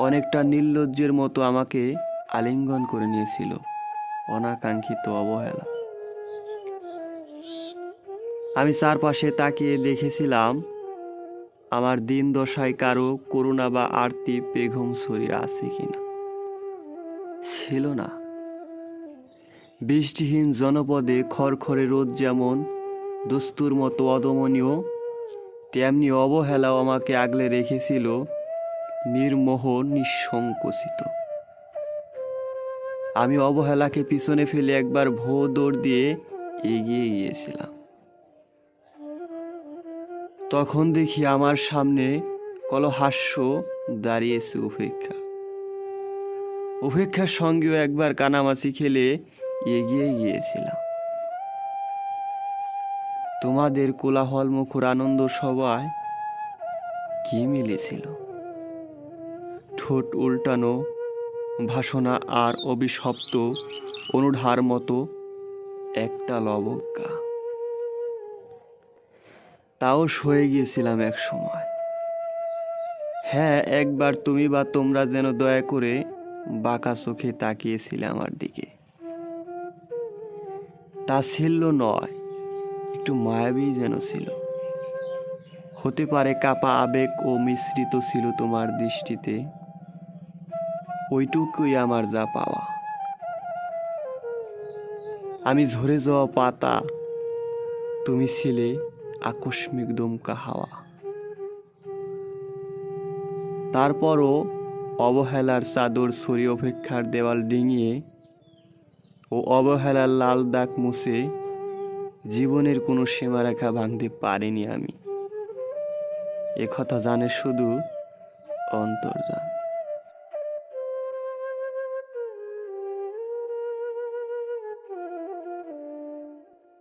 অনেকটা নির্লজ্জের মতো আমাকে আলিঙ্গন করে নিয়েছিল অনাকাঙ্ক্ষিত অবহেলা। আমি চারপাশে তাকিয়ে দেখেছিলাম, আমার দিন দশায় কারও করুণা বা আরতি পেঘম ছড়িয়ে আছে কিনা। ছিল না। বৃষ্টিহীন জনপদে খড়খড়ে রোদ যেমন দস্তুর মতো অদমনীয়, তেমনি অবহেলাও আমাকে আগলে রেখেছিল নির্মোহ, নিঃসংকোচিত। আমি অবহেলাকে পিছনে ফেলে একবার ভো দৌড় দিয়ে এগিয়ে গিয়েছিলাম। তখন দেখি আমার সামনে কলহাস্য দাঁড়িয়েছে উপেক্ষা উপেক্ষার সঙ্গেও একবার কানামাছি খেলে এগিয়ে গিয়েছিলাম। তোমাদের কোলাহল মুখর আনন্দ সবাই কি মিলেছিল? ঠোঁট উল্টানো ভাষণা আর অভিশপ্ত, অনুঢার মতো একটা লবজ্ঞা তাও সয়ে গিয়েছিলাম এক সময়। হ্যাঁ একবার তুমি বা তোমরা যেন দয়া করে বাঁকা চোখে তাকিয়েছিলে আমার দিকে। তা ছিল নয়, একটু মায়াবী যেন ছিল। হতে পারে কাপা আবেগ ও মিশ্রিত ছিল তোমার দৃষ্টিতে। ওইটুকুই আমার যা পাওয়া। আমি ঝরে যাওয়া পাতা, তুমি ছিলে আকস্মিক দমকা হাওয়া। তারপরও অবহেলার চাদর ছড়ি অপেক্ষার দেওয়াল ডিঙিয়ে ও অবহেলার লাল দাগ মুছে জীবনের কোনো সীমারেখা ভাঙতে পারিনি আমি। একথা জানে শুধু অন্তর্জান